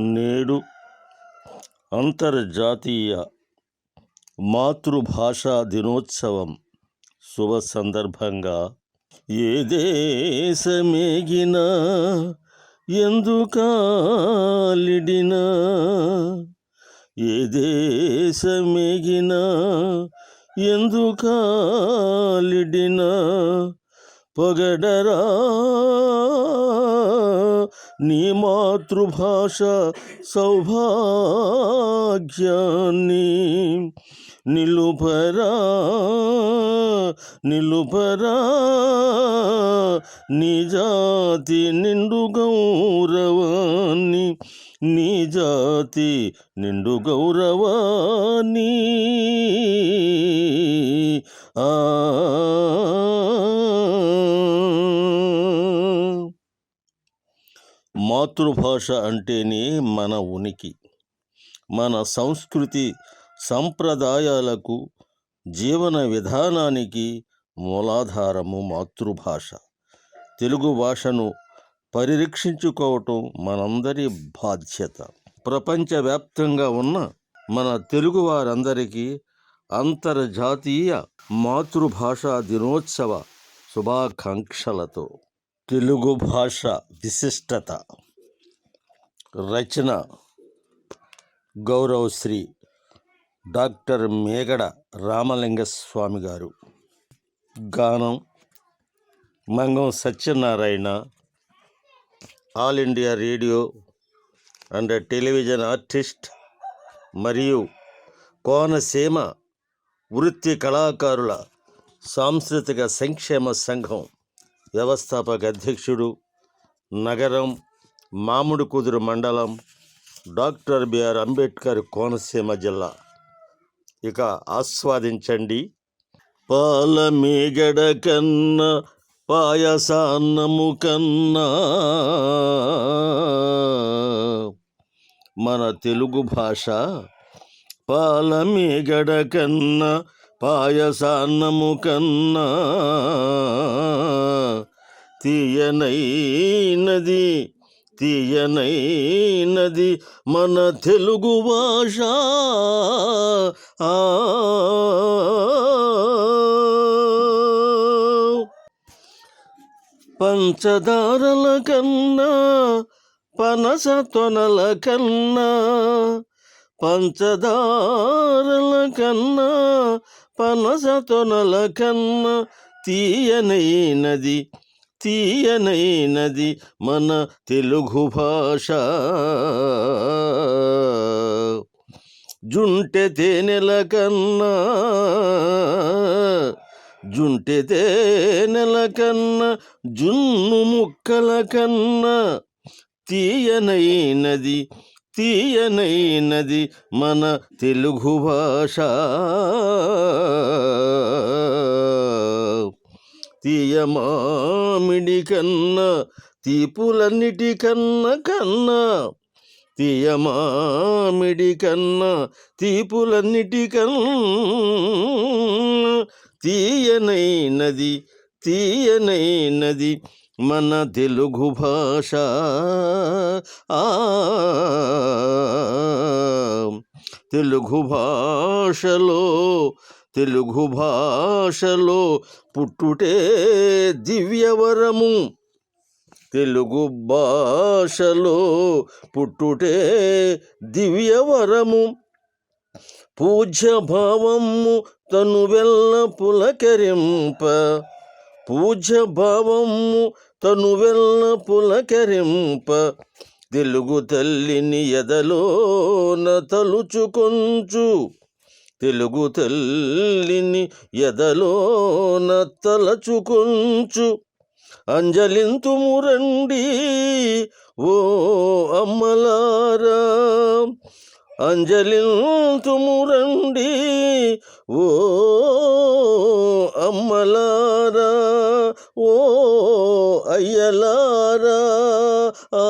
నేడు అంతర్జాతీయ మాతృభాషా దినోత్సవం శుభ సందర్భంగా ఏ దేశమేగినా ఎందుకాలిడినా? ఏ దేశమేగినా ఎందుకాలిడినా? పొగడరా నీ మాతృభాష సౌభాగ్యాన్ని నిలుపరా నిలుపరా. నీ జాతి నిండు గౌరవాన్ని నీ జాతి నిండు గౌరవాన్ని. ఆ మాతృభాష అంటేనే మన ఉనికి. మన సంస్కృతి సంప్రదాయాలకు జీవన విధానానికి మూలాధారము మాతృభాష. తెలుగు భాషను పరిరక్షించుకోవటం మనందరి బాధ్యత. ప్రపంచవ్యాప్తంగా ఉన్న మన తెలుగు వారందరికీ అంతర్జాతీయ మాతృభాషా దినోత్సవ శుభాకాంక్షలతో. తెలుగు భాష విశిష్టత. రచన గౌరవశ్రీ డాక్టర్ మేగడ రామలింగస్వామి గారు. గానం Mangam Satyanarayana All India Radio and television artist మరియు కోనసీమ వృత్తి కళాకారుల సాంస్కృతిక సంక్షేమ సంఘం వ్యవస్థాపక అధ్యక్షుడు నగరం మామిడి కుదురు మండలం డాక్టర్ బిఆర్ అంబేద్కర్ కోనసీమ జిల్లా. ఇక ఆస్వాదించండి. పాల మేగడ కన్నా పాయసాన్నము కన్నా. మన తెలుగు భాష పాల మేగడ కన్నా పాయసాన్నము కన్నా. తీయనైనది తీయనైనది మన తెలుగు భాష. పంచదారల కన్నా పనస తొనల కన్నా పంచదారల కన్నా పనస తొనల కన్నా తీయనైనది తీయనైనది మన తెలుగు భాష. జుంటె తేనెల కన్నా జుంటె తేనెల కన్నా జున్ను ముక్కల కన్నా తీయనైనది తీయనైనది మన తెలుగు భాష. తీయమామిడి కన్నా తీపులన్నిటి కన్నా కన్నా. తీయమామిడి కన్నా తీపులన్నిటి కన్నా. తీయనైనది తీయనైనది మన తెలుగు భాష. ఆ తెలుగు భాషలో తెలుగు భాషలో పుట్టుటే దివ్యవరము. తెలుగు భాషలో పుట్టుటే దివ్యవరము. పూజ్య భావము తను వెల్ల పులకరింప. పూజ్య భావము తను వెల్ల పులకరింప తెలుగు తల్లిని ఎదలోన తలుచుకొంచు. తెలుగు తల్లిని ఎదలోన తలచుకొంచు. అంజలింతుము రండి ఓ అమ్మలారా. అంజలింతుమురండి ఓ అమ్మలారా ఓ అయ్యలారా. ఆ